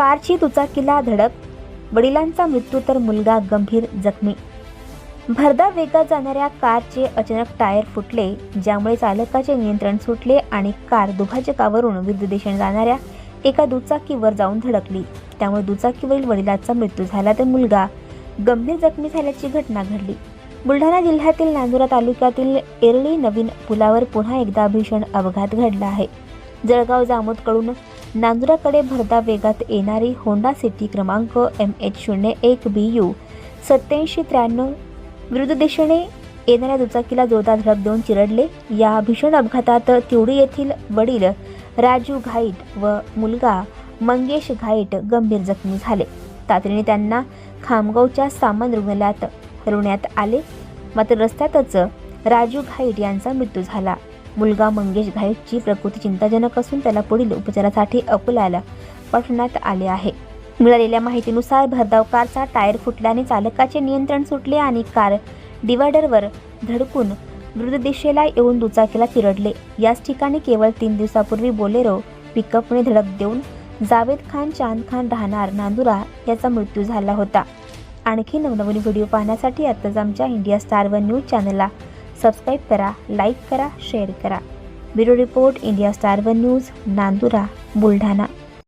कारची दुचाकीला धडक. वडिलांचा मृत्यू तर मुलगा गंभीर जखमी. भरधाव वेगात जाणाऱ्या कारचे अचानक टायर फुटले ज्यामुळे चालकाचे नियंत्रण सुटले आणि कार दुभाजकावरून विरुद्ध दिशेने जाणाऱ्या एका दुचाकीवर जाऊन धडकली. त्यामुळे दुचाकीवरील वडिलांचा मृत्यू झाला तर मुलगा गंभीर जखमी झाल्याची घटना घडली. बुलढाणा जिल्ह्यातील नांदुरा तालुक्यातील एरळी नवीन पुलावर पुन्हा एकदा भीषण अपघात घडला आहे. जळगाव जामोदकडून नांदुराकडे भरधाव वेगात येणारी होंडा सिटी क्रमांक एम एच शून्य एक बी यू सत्याऐंशी त्र्याण्णव विरुद्ध दिशेने येणाऱ्या दुचाकीला जोरदार धडक देऊन चिरडले. या भीषण अपघातात तिवडी येथील वडील राजू घाईट व मुलगा मंगेश घाईट गंभीर जखमी झाले. तातडीने त्यांना खामगावच्या सामान्य रुग्णालयात हलवण्यात आले. मात्र रस्त्यातच राजू घाईट यांचा मृत्यू झाला. मुलगा मंगेश घाईची प्रकृती चिंताजनक असून त्याला पुढील उपचारासाठी अकोल्याला पाठवण्यात आले आहे. मिळालेल्या माहितीनुसार भरधाव कारचा टायर फुटल्याने चालकाचे नियंत्रण सुटले आणि कार डिवायडरवर धडकून विरुद्ध दिशेला येऊन दुचाकीला चिरडले. याच ठिकाणी केवळ तीन दिवसापूर्वी बोलेरो पिकअपने धडक देऊन जावेद खान चांद खान राहणार नांदुरा याचा मृत्यू झाला होता. आणखी नवनवीन व्हिडिओ पाहण्यासाठी आत्ताच आमच्या इंडिया स्टार वन न्यूज चॅनलला सबस्क्राईब करा लाईक करा शेअर करा bureau report India star one news Nandura Buldhana